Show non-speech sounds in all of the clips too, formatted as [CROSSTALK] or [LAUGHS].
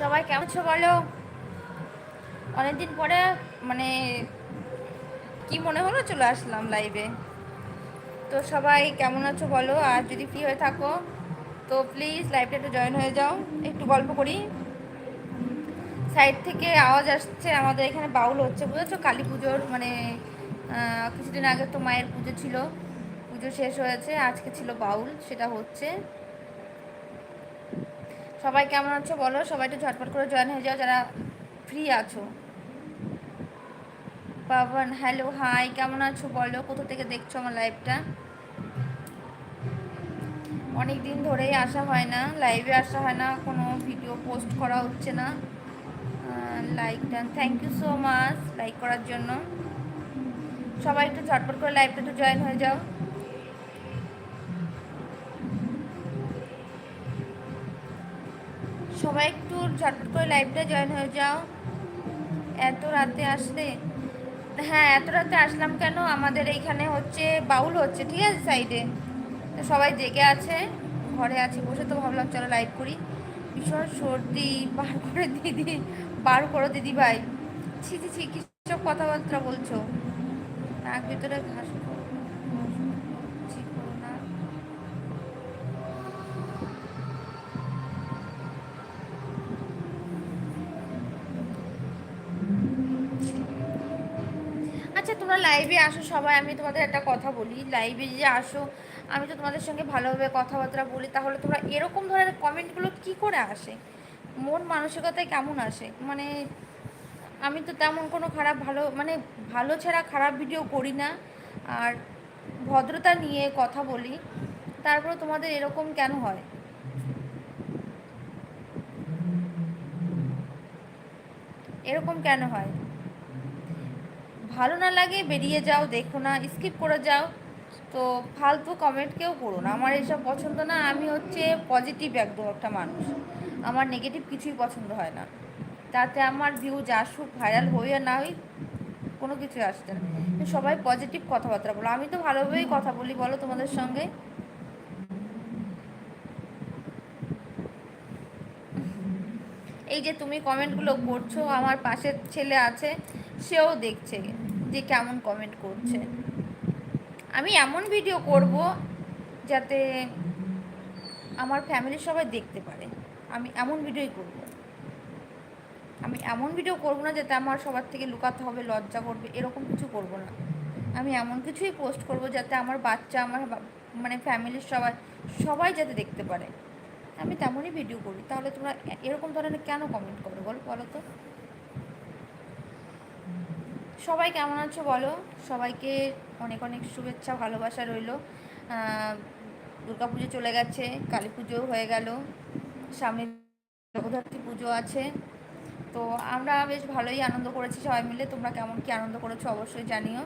সবাই কেমন আছো বলো? অনেকদিন পরে মানে কি মনে হলো চলে আসলাম লাইভে তো সবাই কেমন আছো বলো? আর যদি ফ্রি হয়ে থাকো, তো প্লিজ লাইভটা একটু জয়েন হয়ে যাও। একটু গল্প করি। সাইড থেকে আওয়াজ আসছে, আমাদের এখানে বাউল হচ্ছে, বুঝেছ? কালী পুজোর মানে কিছুদিন আগে তো মায়ের পুজো ছিল। পুজো শেষ হয়েছে, আজকে ছিল বাউল, সেটা হচ্ছে। সবাই কেমন আছো বলো? সবাই একটু ঝটপট করে জয়েন হয়ে যাও, যারা ফ্রি আছো। পাবন হ্যালো হাই কেমন আছো বলো? কোথা থেকে দেখছ আমার লাইভটা অনেক দিন ধরেই আসা হয় না লাইভে আসা হয় না, কোনো ভিডিও পোস্ট করা হচ্ছে না। Like done thank you so much like করার জন্য। সবাই একটু ঝটপট করে লাইভটা একটু জয়েন হয়ে যাও। সবাই একটু ঝটপট করে লাইভটা জয়েন হয়ে যাও। এত রাতে আসলে হ্যাঁ এত রাতে আসলাম কেন? আমাদের এইখানে হচ্ছে বাউল হচ্ছে, ঠিক আছে সাইডে সবাই জেগে আছে, ঘরে আছে বসে, তো ভাবলাম চলো লাইভ করি। ভীষণ সর্দি, বার করে দিদি, বার করো দিদি ভাই ছি ছি ছি, কি সব কথাবার্তা বলছো? নাক ভিতরে ঘাস করো। ছি করো না। আচ্ছা তোমরা লাইভে আসো সবাই, আমি তোমাদের একটা কথা বলি লাইভে যে আসো, আমি তো তোমাদের সঙ্গে ভালোভাবে কথাবার্তা বলি, তাহলে তোমরা এরকম ধরনের কমেন্টগুলো কি করে আসে? মন মানসিকতায় কেমন আসে? মানে আমি তো তেমন কোনো খারাপ ভালো মানে ভালো ছাড়া খারাপ ভিডিও করি না, আর ভদ্রতা নিয়ে কথা বলি, তারপরে তোমাদের এরকম কেন হয়? এরকম কেন হয়? ভালো না লাগে, বেরিয়ে যাও, দেখো না স্কিপ করে যাও। তো ফালতু কমেন্ট কেউ করো না। আমার এইসব পছন্দ না, আমি হচ্ছে পজিটিভ একদম একটা মানুষ। আমার নেগেটিভ কিছুই পছন্দ হয় না। তাতে আমার ভিউজ আসুক ভাইরাল হই আর না হই, কোনো কিছু আসছে না। সবাই পজিটিভ কথাবার্তা বলো। আমি তো ভালোভাবেই কথা বলি, বলো তোমাদের সঙ্গে। এই যে তুমি কমেন্টগুলো করছ, আমার পাশের ছেলে আছে সেও দেখছে যে কেমন কমেন্ট করছে। আমি এমন ভিডিও করব যাতে আমার ফ্যামিলির সবাই দেখতে পারে। আমি এমন ভিডিওই করব। আমি এমন ভিডিও করব না যাতে আমার সবার থেকে লুকাতে হবে, লজ্জা করবে, এরকম কিছু করব না। আমি এমন কিছুই পোস্ট করব যাতে আমার বাচ্চা, আমার মানে ফ্যামিলির সবাই সবাই যাতে দেখতে পারে। আমি তেমনই ভিডিও করি। তাহলে তোমরা এরকম ধরনের কেন কমেন্ট করো বল? বলো তো। সবাই কেমন আছো বলো? সবাইকে অনেক অনেক শুভেচ্ছা, ভালোবাসা রইল। দুর্গা পুজো চলে গেছে, কালী পুজো হয়ে গেল। সামনে জগদ্ধাত্রী পুজো আছে। তো আমরা বেশ ভালোই আনন্দ করেছি সবাই মিলে। তোমরা কেমন কি আনন্দ করেছ অবশ্যই জানিও।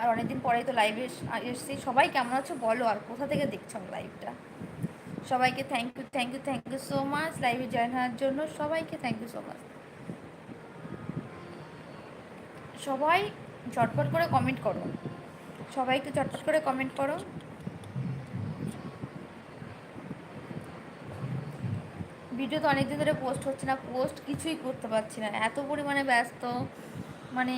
আর অনেকদিন পরেই তো লাইভে এসেছি। সবাই কেমন আছো বলো? আর কোথা থেকে দেখছ আমার লাইভটা সবাইকে thank you thank you thank you so much লাইভে জয়েন হওয়ার জন্য সবাইকে থ্যাংক ইউ সো মাচ সবাই ঝটপট করে কমেন্ট করো। সবাই একটু ঝটপট করে কমেন্ট করো। ভিডিও তো অনেকদিন ধরে পোস্ট হচ্ছে না পোস্ট কিছুই করতে পারছি না। এত পরিমাণে ব্যস্ত। মানে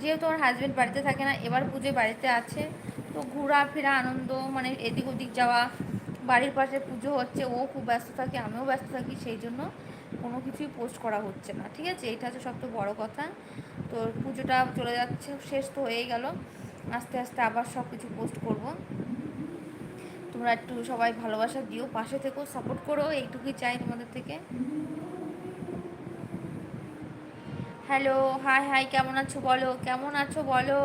যেহেতু আমার হাজব্যান্ড বাড়িতে থাকে না, এবার পুজোয় বাড়িতে আছে। তো ঘোরাফেরা, আনন্দ মানে এদিক ওদিক যাওয়া, বাড়ির পাশে পুজো হচ্ছে, ও খুব ব্যস্ত থাকে, আমিও ব্যস্ত থাকি, সেই জন্য কোনো কিছুই পোস্ট করা হচ্ছে না। ঠিক আছে? এইটা হচ্ছে সবচেয়ে বড় কথা। তো পুজোটা চলে যাচ্ছে, শেষ তো হয়েই গেল। আস্তে আস্তে আবার সব কিছু পোস্ট করব। তোমরা একটু সবাই ভালোবাসা দিও, পাশে থেকেও সাপোর্ট করো, এইটুকুই চাই তোমাদের থেকে। হ্যালো হাই হাই কেমন আছো বলো? কেমন আছো বলো?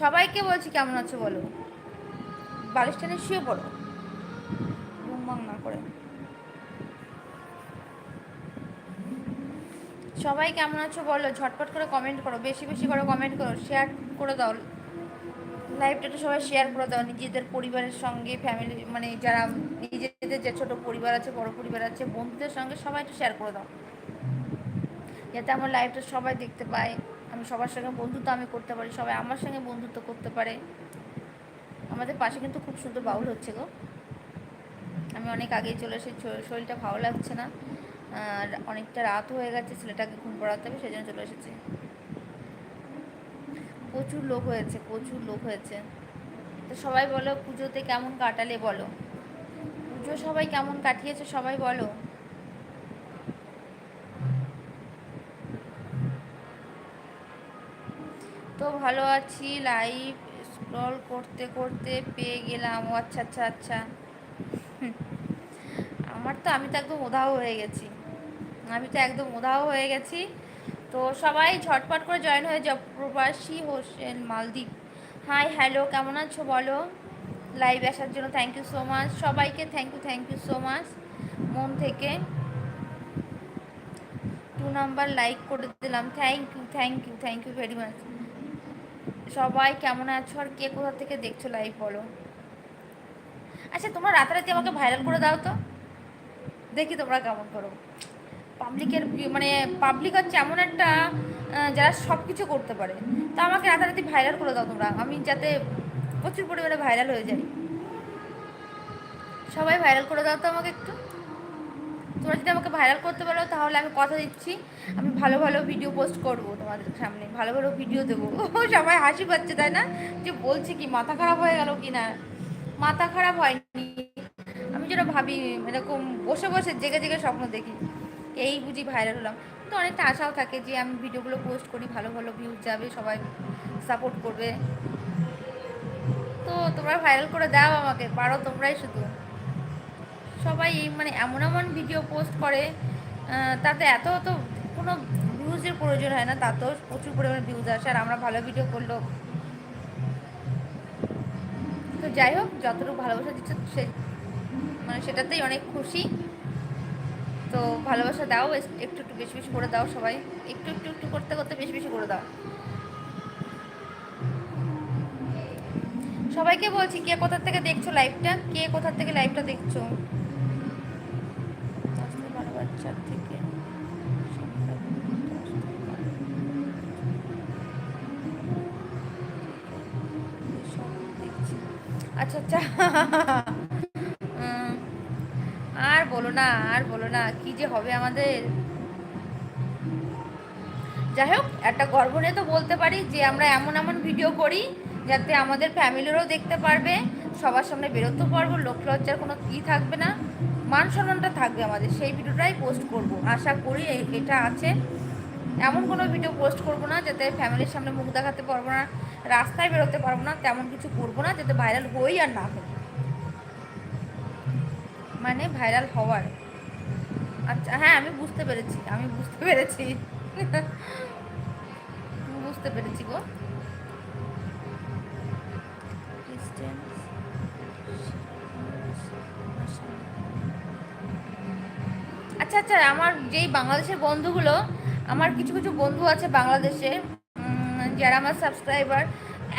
সবাইকে বলছি কেমন আছো বলো। বালিশ টেনে শুয়ে পড়ো। সবাই কেমন আছো বলো? ঝটপট করে কমেন্ট করো, বেশি বেশি করে কমেন্ট করো শেয়ার করে দাও। লাইভটা সবাই শেয়ার করে দাও, নিজেদের পরিবারের সঙ্গে ফ্যামিলি মানে যারা নিজেদের যে ছোট পরিবার আছে, বড় পরিবার আছে, বন্ধুদের সঙ্গে সবাই একটু শেয়ার করে দাও। যাতে আমার লাইভটা সবাই দেখতে পায়। আমি সবার সঙ্গে বন্ধুত্ব আমি করতে পারি, সবাই আমার সঙ্গে বন্ধুত্ব করতে পারে। আমাদের পাশে কিন্তু খুব সুন্দর বাউল হচ্ছে গো। আমি অনেক আগেই চলে এসেছি, শরীরটা ভালো লাগছে না। আর অনেকটা রাত হয়ে গেছে, ছেলেটাকে ঘুম পড়াতে হবে সেই জন্য চলে এসেছি। প্রচুর লোক হয়েছে, প্রচুর লোক হয়েছে। তো সবাই বলো, পুজোতে কেমন কাটালে বলো? পুজো সবাই কেমন কাটিয়েছে, সবাই বলো? তো ভালো আছি লাইভ স্ক্রল করতে করতে পেয়ে গেলাম। ও আচ্ছা আচ্ছা আচ্ছা। আমার তো, আমি তো একদম উধাও হয়ে গেছি। আমি তো একদম উধাও হয়ে গেছি। তো সবাই ঝটপট করে জয়েন হয়ে যাও প্রবাসী হোসেন মালদ্বীপ। হাই হ্যালো কেমন আছো বলো? লাইভ আসার জন্য থ্যাংক ইউ সো মাচ সবাইকে thank you thank you so much মন থেকে টু নাম্বার লাইক করে দিলাম। Thank you thank you thank you very much সবাই কেমন আছো আর কে কোথা থেকে দেখছ লাইভ বলো? আচ্ছা তোমরা রাতারাতি আমাকে ভাইরাল করে দাও তো। দেখি তোমরা কেমন করো। পাবলিকের মানে পাবলিক হচ্ছে এমন একটা যারা সব কিছু করতে পারে, তা আমাকে রাতারাতি ভাইরাল করে দাও তোমরা। আমি যাতে প্রচুর পরিমাণে ভাইরাল হয়ে যাই। সবাই ভাইরাল করে দাও তো আমাকে একটু। তোমরা যদি আমাকে ভাইরাল করতে পারো, তাহলে আমি কথা দিচ্ছি। আমি ভালো ভালো ভিডিও পোস্ট করব তোমাদের সামনে। ভালো ভালো ভিডিও দেবো। [LAUGHS] সবাই হাসি পাচ্ছে, তাই না? যে বলছে কি, মাথা খারাপ হয়ে গেল কি না? মাথা খারাপ হয়নি। আমি যেটা ভাবি, এরকম বসে বসে জেগে জেগে স্বপ্ন দেখি। এই বুঝি ভাইরাল হলাম। তো অনেকটা আশাও থাকে যে আমি ভিডিওগুলো পোস্ট করি, ভালো ভালো ভিউজ যাবে, সবাই সাপোর্ট করবে। তো তোমরা ভাইরাল করে দাও আমাকে, পারো তোমরাই শুধু। সবাই মানে এমন এমন ভিডিও পোস্ট করে তাতে এত তো কোনো ভিউজের প্রয়োজন হয় না, তাতেও প্রচুর পরিমাণে ভিউজ আসে, আর আমরা ভালো ভিডিও করলেও। তো যাই হোক, যতটুকু ভালোবাসা দিচ্ছে সে মানে সেটাতেই অনেক খুশি। তো ভালোবাসা দাও একটু একটু বেশি বেশি করে দাও সবাই। একটু একটু একটু করতে করতে বেশি বেশি করে দাও। সবাইকে বলছি, কে কোথা থেকে দেখছ লাইভটা কে কোথা থেকে লাইভটা দেখছ। আচ্ছা আচ্ছা। বলো না, আর বলো না, কি যে হবে আমাদের? যাই হোক, একটা গর্ব নিয়ে তো বলতে পারি যে আমরা এমন এমন ভিডিও করি যাতে আমাদের ফ্যামিলিরও দেখতে পারবে, সবার সামনে বেরোতেও পারব, লোক লজ্জার কোনো কি থাকবে না, মান সম্মানটা থাকবে আমাদের। সেই ভিডিওটাই পোস্ট করব। আশা করি এটা আছে। এমন কোনো ভিডিও পোস্ট করব না যাতে ফ্যামিলির সামনে মুখ দেখাতে পারব না, রাস্তায় বেরোতে পারব না, তেমন কিছু করব না যাতে ভাইরাল হই আর না হই। মানে ভাইরাল হওয়ার। আচ্ছা হ্যাঁ আমি বুঝতে পেরেছি, আমি বুঝতে পেরেছি। বুঝতে পেরেছি গো। আচ্ছা আচ্ছা আমার যেই বাংলাদেশের বন্ধুগুলো, আমার কিছু কিছু বন্ধু আছে বাংলাদেশে যারা আমার সাবস্ক্রাইবার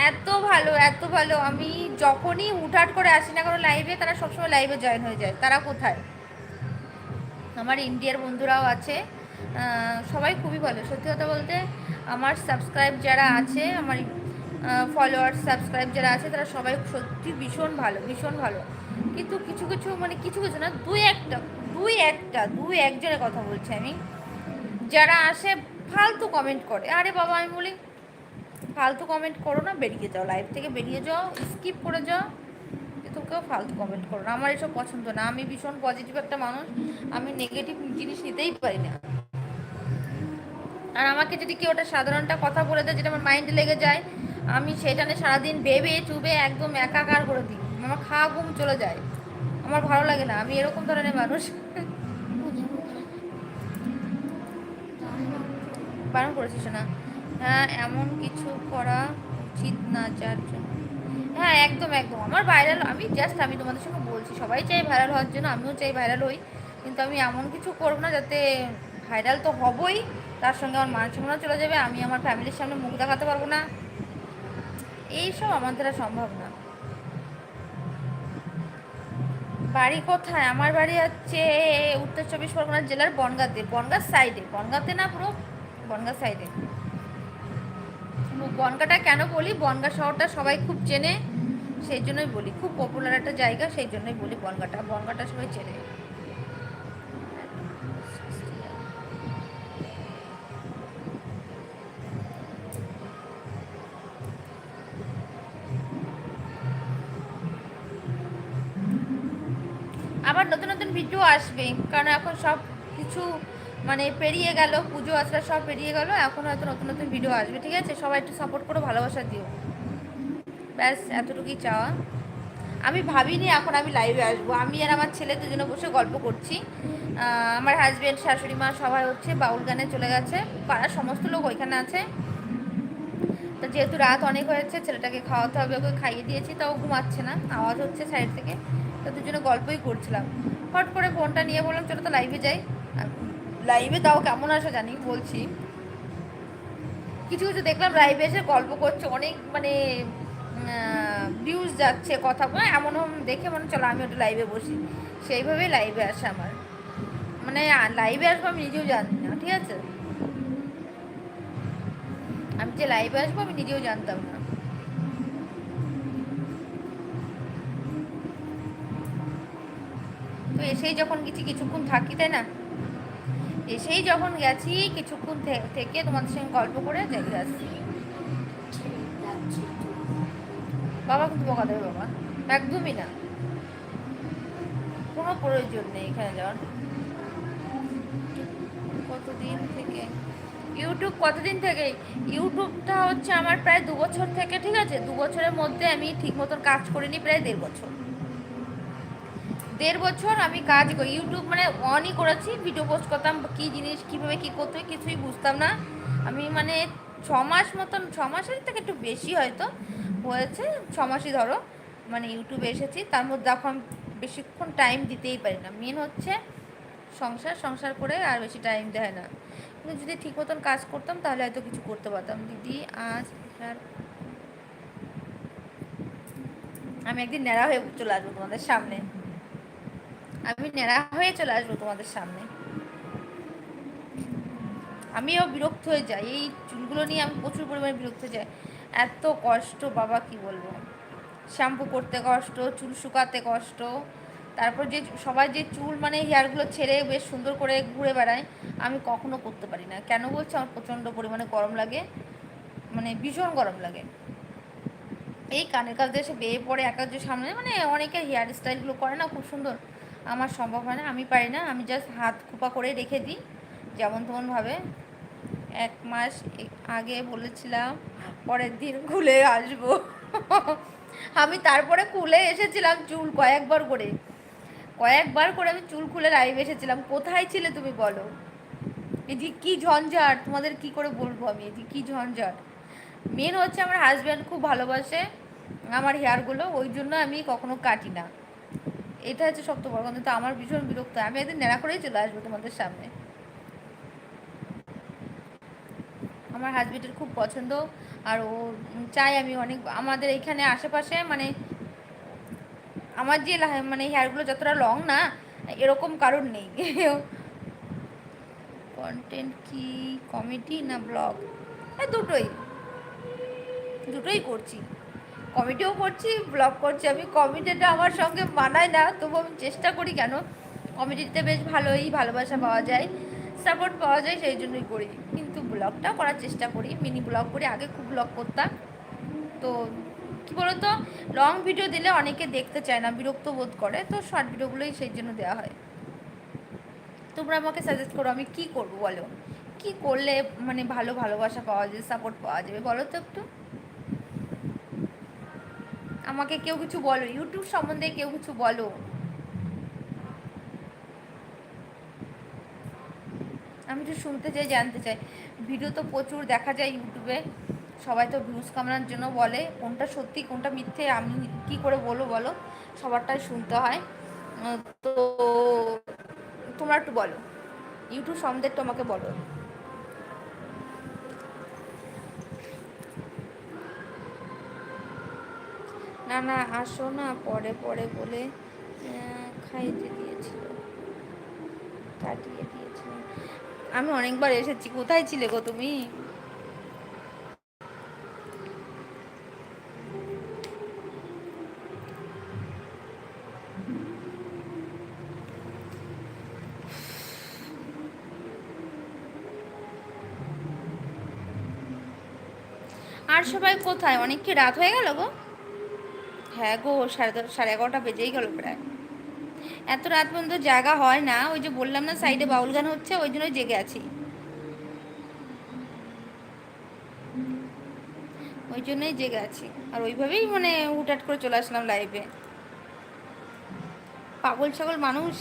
এত ভালো এত ভালো। আমি যখনই হুটহাট করে আসি না কোনো লাইভে তারা সবসময় লাইভে জয়েন হয়ে যায়। তারা কোথায়? আমার ইন্ডিয়ার বন্ধুরাও আছে। সবাই খুবই ভালো। সত্যি কথা বলতে, আমার সাবস্ক্রাইব যারা আছে, আমার ফলোয়ার সাবস্ক্রাইব যারা আছে, তারা সবাই সত্যি ভীষণ ভালো ভীষণ ভালো। কিন্তু কিছু কিছু মানে কিছু কিছু না, দুই একটা দুই একটা, দুই একজনের কথা বলছি আমি। যারা আসে, ফালতু কমেন্ট করে। আরে বাবা, আমি বলি ফালতু কমেন্ট করো না, বেরিয়ে যাও। লাইভ থেকে বেরিয়ে যাও স্কিপ করে যাও। কিন্তু কেউ ফালতু কমেন্ট করো না। আমার এসব পছন্দ না। আমি ভীষণ পজিটিভ একটা মানুষ। আমি নেগেটিভ জিনিস নিতেই পারি না। আর আমাকে যদি কেউ ওটা সাধারণটা কথা বলে দেয়, যেটা আমার মাইন্ডে লেগে যায়, আমি সেটা নিয়ে সারাদিন ভেবে চুবে একদম একাকার করে দিই। আমার খাওয়া ঘুম চলে যায়। আমার ভালো লাগে না। আমি এরকম ধরনের মানুষ। বারণ করেছিস না? হ্যাঁ এমন কিছু করা উচিত না যার জন্য। হ্যাঁ একদম একদম। আমার ভাইরাল আমি জাস্ট আমি তোমাদের সঙ্গে বলছি, সবাই চাই ভাইরাল হওয়ার জন্য, আমিও চাই ভাইরাল হই। কিন্তু আমি এমন কিছু করব না যাতে ভাইরাল তো হবই, তার সঙ্গে আমার মান সম্মানও চলে যাবে, আমি আমার ফ্যামিলির সামনে মুখ দেখাতে পারব না। এইসব আমার দ্বারা সম্ভব না। বাড়ি কোথায়? আমার বাড়ি হচ্ছে উত্তর চব্বিশ পরগনা জেলার বনগাঁতে, বনগাঁ সাইডে বনগাঁতে না পুরো, বনগাঁ সাইডে বনগাঁটা কেন বলি? বনগাঁ শহরটা সবাই খুব চেনে সেই জন্যই বলি। খুব পপুলার একটা জায়গা সেই জন্যই বলি বনগাটা। বনগাটা সবাই চেনে। আবার নতুন নতুন ভিডিও আসবে, কারণ এখন সব কিছু মানে পেরিয়ে গেল, পুজো আচরা সব পেরিয়ে গেল, এখন হয়তো নতুন নতুন ভিডিও আসবে, ঠিক আছে? সবাই একটু সাপোর্ট করো, ভালোবাসা দিও। ব্যাস, এতটুকুই চাওয়া। আমি ভাবিনি এখন আমি লাইভে আসব। আমি আর আমার ছেলে দুজনে বসে গল্প করছি। আমার হাজব্যান্ড শাশুড়ি মা সবাই হচ্ছে বাউল গানে চলে গেছে। পাড়ার সমস্ত লোক ওইখানে আছে। তো যেহেতু রাত অনেক হয়েছে, ছেলেটাকে খাওয়াতে হবে, ওকে খাইয়ে দিয়েছি তাও ঘুমাচ্ছে না, আওয়াজ হচ্ছে সাইড থেকে। তো দুজনে গল্পই করছিলাম। হট করে ফোনটা নিয়ে বললাম, চলো তো লাইভে যাই। লাইভে তাও কেমন আসো জানি, বলছি। কিছু কিছু দেখলাম লাইভে এসে গল্প করছে, অনেক মানে ভিউজ যাচ্ছে, কথা বলে এমন দেখে মনে চলো আমি ওটা লাইভে বসি। সেইভাবেই লাইভে আসে আমার। মানে লাইভে আসব আমি নিজেও জানি না, ঠিক আছে? আমি যে লাইভে আসব, আমি নিজেও জানতাম না। তো এসেই যখন গেছি কিছুক্ষণ থাকি, তাই না? এসেই যখন গেছি, কিছুক্ষণ থেকে তোমাদের সঙ্গে গল্প করে দেখে আসছি। বাবা কিন্তু বকা দেবে বাবা একদমই না। কোনো প্রয়োজন নেই এখানে যাওয়ার। কতদিন থেকে? ইউটিউব কতদিন থেকে? ইউটিউবটা হচ্ছে আমার প্রায় দু বছর থেকে, ঠিক আছে? দু বছরের মধ্যে আমি ঠিক মতন কাজ করিনি, প্রায় দেড় বছর। দেড় বছর আমি কাজ করি। ইউটিউব মানে অনই করেছি ভিডিও পোস্ট করতাম, কী জিনিস, কীভাবে কী করতে হয় কিছুই বুঝতাম না। আমি মানে ছ মাস মতন, ছ মাসের থেকে একটু বেশি হয়তো হয়েছে, ছ মাসই ধরো মানে ইউটিউবে এসেছি। তার মধ্যে এখন বেশিক্ষণ টাইম দিতেই পারি না। মেন হচ্ছে সংসার সংসার করে আর বেশি টাইম দেয় না। কিন্তু যদি ঠিক মতন কাজ করতাম, তাহলে হয়তো কিছু করতে পারতাম। দিদি, আজ আর আমি একদিন ন্যাড়া হয়ে চলে আসব তোমাদের সামনে। আমি ন্যাড়া হয়ে চলে আসব তোমাদের সামনে। আমিও বিরক্ত হয়ে যাই। এই চুলগুলো নিয়ে আমি প্রচুর পরিমাণে বিরক্ত হয়ে যাই। এত কষ্ট, বাবা কি বলব? শ্যাম্পু করতে কষ্ট, চুল শুকাতে কষ্ট। তারপর যে সবাই যে চুল মানে হেয়ারগুলো ছেড়ে বেশ সুন্দর করে ঘুরে বেড়ায়, আমি কখনো করতে পারি না। কেন বলছি? আমার প্রচণ্ড পরিমাণে গরম লাগে। মানে ভীষণ গরম লাগে। এই কানের কাছে এসে বেয়ে পড়ে একা যে সামনে মানে অনেকে হেয়ার স্টাইলগুলো করে না, খুব সুন্দর। আমার সম্ভব হয় না, আমি পারি না, আমি জাস্ট হাত খোপা করে রেখে দিই, যেমন তেমনভাবে এক মাস আগে বলেছিলাম, পরের দিন খুলে আসব। আমি তারপরে খুলে এসেছিলাম চুল কয়েকবার করে। কয়েকবার করে আমি চুল খুলে লাইভ এসেছিলাম। কোথায় ছিলে তুমি বলো? এদি কি ঝঞ্ঝাট? তোমাদের কি করে বলব আমি? এদি কি ঝঞ্ঝাট? মেন হচ্ছে আমার হাজব্যান্ড খুব ভালোবাসে আমার হেয়ারগুলো ওই জন্য আমি কখনো কাটি না। এটা হচ্ছে সব তো বড় কথা, তো আমার ভীষণ বিরক্ত। আমি একদিন নেড়া করেই চলে আসব তোমাদের সামনে। আমার হাজবেন্ডের খুব পছন্দ, আর ও চাই আমি অনেক, আমাদের এখানে আশেপাশে মানে আমার যে মানে হেয়ারগুলো যতটা লং না, এরকম কারণ নেই। কন্টেন্ট কি কমেডি না ব্লগ হ্যাঁ দুটোই। দুটোই করছি। কমেডিও করছি, ব্লগ করছি। আমি কমেডিটা আমার সঙ্গে মানায় না, তবু আমি চেষ্টা করি কেন? কমেডিতে বেশ ভালোই ভালোবাসা পাওয়া যায় সাপোর্ট পাওয়া যায়, সেই জন্যই করি। কিন্তু ব্লগটা করার চেষ্টা করি মিনি ব্লগ করি, আগে খুব ব্লগ করতাম। তো কী বলতো লং ভিডিও দিলে অনেকে দেখতে চায় না, বিরক্ত বোধ করে, তো শর্ট ভিডিওগুলোই সেই জন্য দেওয়া হয়। তোমরা আমাকে সাজেস্ট করো, আমি কি করব বলো? কি করলে মানে ভালো ভালোবাসা পাওয়া যাবে সাপোর্ট পাওয়া যাবে, বলো তো একটু। আমাকে কেউ কিছু বলো ইউটিউব সম্বন্ধে কেউ কিছু বলো। আমি তো শুনতে চাই, জানতে চাই। ভিডিও তো প্রচুর দেখা যায় ইউটিউবে সবাই তো ভিউজ কামানোর জন্য বলে। কোনটা সত্যি, কোনটা মিথ্যে, আমি কি করে বলো বলো? সবারটাই শুনতে হয়। তো তোমরা একটু বলো। ইউটিউব সম্বন্ধে একটু আমাকে বলো। না না আসো না, পরে পরে বলে খাইতে দিয়েছিল, কাটিয়ে দিয়েছিল। আমি অনেকবার এসেছি, কোথায় ছিলে গো তুমি? আর সবাই কোথায়? অনেক কি রাত হয়ে গেল গো? হ্যাঁ গো, সাড়ে সাড়ে এগারোটা বেজেই গেল প্রায়। এত রাত পর্যন্ত জায়গা হয় না, ওই যে বললাম না সাইডে বাউল গান হচ্ছে, ওই জন্যই জেগে আছি। ওই জন্যই জেগে আছি। আর ওইভাবেই মানে হুটহাট করে চলে আসলাম লাইভে পাগল ছাগল মানুষ।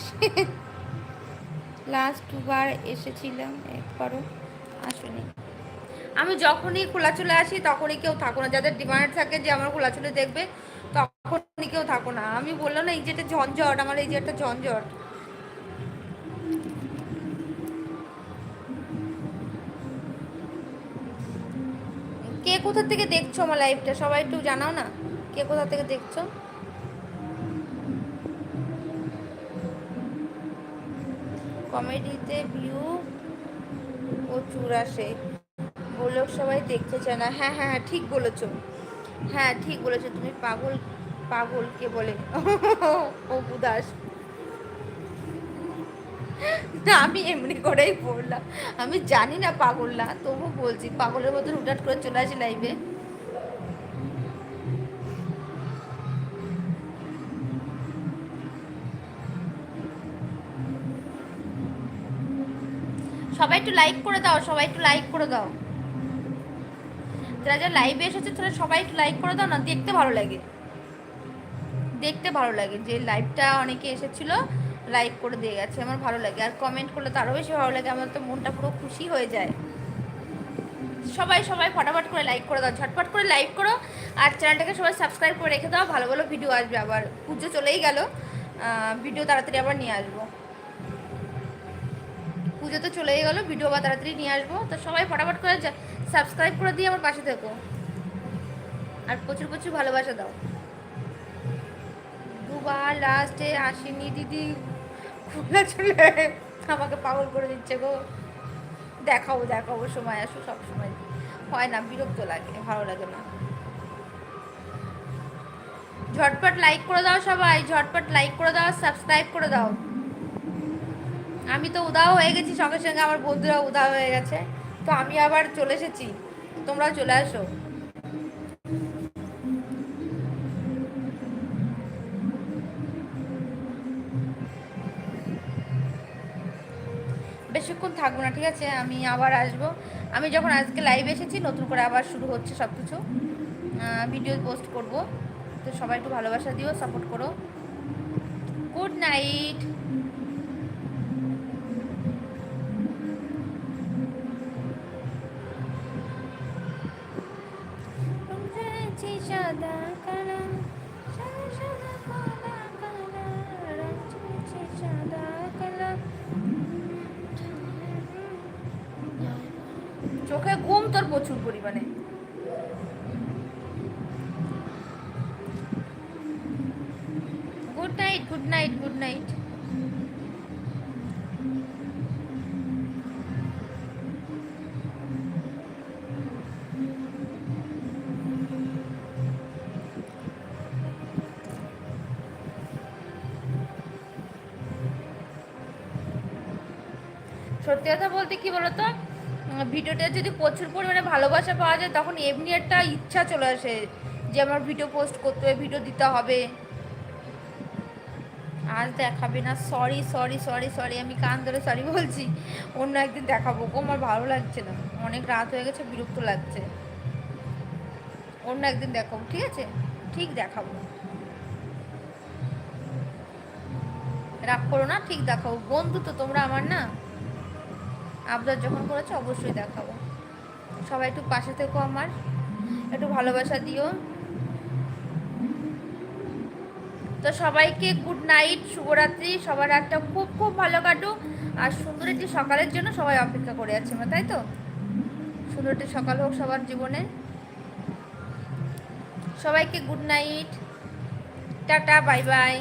লাস্ট দুবার এসেছিলাম, একবারও আসেনি। আমি যখনই খোলা চলে আসি, তখনই কেউ থাকো না। যাদের ডিমান্ড থাকে যে আমার খোলা চলে দেখবে তখনই কেউ থাকো না। আমি বললাম না, এই যে একটা ঝঞ্ঝট, আমার এই যে একটা ঝঞ্ঝট। কে কোথা থেকে দেখছ আমার লাইভটা সবাই একটু জানাও না। কে কোথা থেকে দেখছ? কমেডিতে ভিউ প্রচুর আসে বললেও সবাই দেখতে চায় না। হ্যাঁ হ্যাঁ হ্যাঁ ঠিক বলেছ। হ্যাঁ ঠিক বলেছ। তুমি পাগল পাগল কে বলে না, আমি এমনি করেই বললাম। আমি জানি না পাগল না তবু বলছি, পাগলের মতন হুটাট করে চলে আসি লাইভে সবাই একটু লাইক করে দাও, সবাই একটু লাইক করে দাও। যারা যারা লাইভে এসেছে, তারা সবাই একটু লাইক করে দাও, না দেখতে ভালো লাগে। দেখতে ভালো লাগে, যে লাইভটা অনেকে এসেছিল লাইক করে দিয়ে গেছে, আমার ভালো লাগে। আর কমেন্ট করলে তো আরও বেশি ভালো লাগে, আমার তো মনটা পুরো খুশি হয়ে যায়। সবাই সবাই ফটাফট করে লাইক করে দাও, ঝটপট করে লাইক করো, আর চ্যানেলটাকে সবাই সাবস্ক্রাইব করে রেখে দাও, ভালো ভালো ভিডিও আসবে আবার। পুজো চলেই গেল ভিডিও তাড়াতাড়ি আবার নিয়ে আসব। পুজো তো চলেই গেল ভিডিও আবার তাড়াতাড়ি নিয়ে আসব। তো সবাই ফটাফট করে সাবস্ক্রাইব করে দিয়ে আমার পাশে থেকো। আর প্রচুর প্রচুর ভালোবাসা দাও। দুবার লাস্টে আসেনি, দিদি। খুলে চলে আমাকে পাগল করে দিচ্ছে গো। দেখাবো দেখাবো সময় আসো, সব সময়। হয় না, বিরক্ত লাগে, ভালো লাগে না। ঝটপট লাইক করে দাও সবাই, ঝটপট লাইক করে দাও সাবস্ক্রাইব করে দাও। আমি তো উদাও হয়ে গেছি, সঙ্গে সঙ্গে আমার বন্ধুরা উদাও হয়ে গেছে। তো আমি আবার চলে এসেছি। তোমরাও চলে আসো। থাকব না, ঠিক আছে? আমি আবার আসব। আমি যখন আজকে লাইভ এসেছি, নতুন করে আবার শুরু হচ্ছে সব কিছু ভিডিও পোস্ট করব। তো সবাই একটু ভালোবাসা দিও সাপোর্ট করো। গুড নাইট সত্যি কথা বলতে কি বলতো? ভিডিওটা যদি প্রচুর পরিমাণে ভালোবাসা পাওয়া যায়, তখন এমনি একটা ইচ্ছা চলে আসে যে আমার ভিডিও পোস্ট করতে হবে ভিডিও দিতে হবে। আজ দেখাবে না সরি সরি সরি সরি আমি কান ধরে সরি বলছি। অন্য একদিন দেখাবো। গো আমার ভালো লাগছে না। অনেক রাত হয়ে গেছে, বিরক্ত লাগছে। অন্য একদিন দেখাবো, ঠিক আছে? ঠিক দেখাবো। রাগ করো না, ঠিক দেখাবো বন্ধু তো তোমরা আমার, না? আবদার যখন করেছ, অবশ্যই দেখাবো। সবাই একটু পাশে থেকো আমার। একটু ভালোবাসা দিও। তো সবাইকে গুড নাইট শুভরাত্রি। সবার রাতটা খুব খুব ভালো কাটুক। আর সুন্দর একটি সকালের জন্য সবাই অপেক্ষা করে আছে আমরা তাই তো? সুন্দর একটি সকাল হোক সবার জীবনে। সবাইকে good night tata bye bye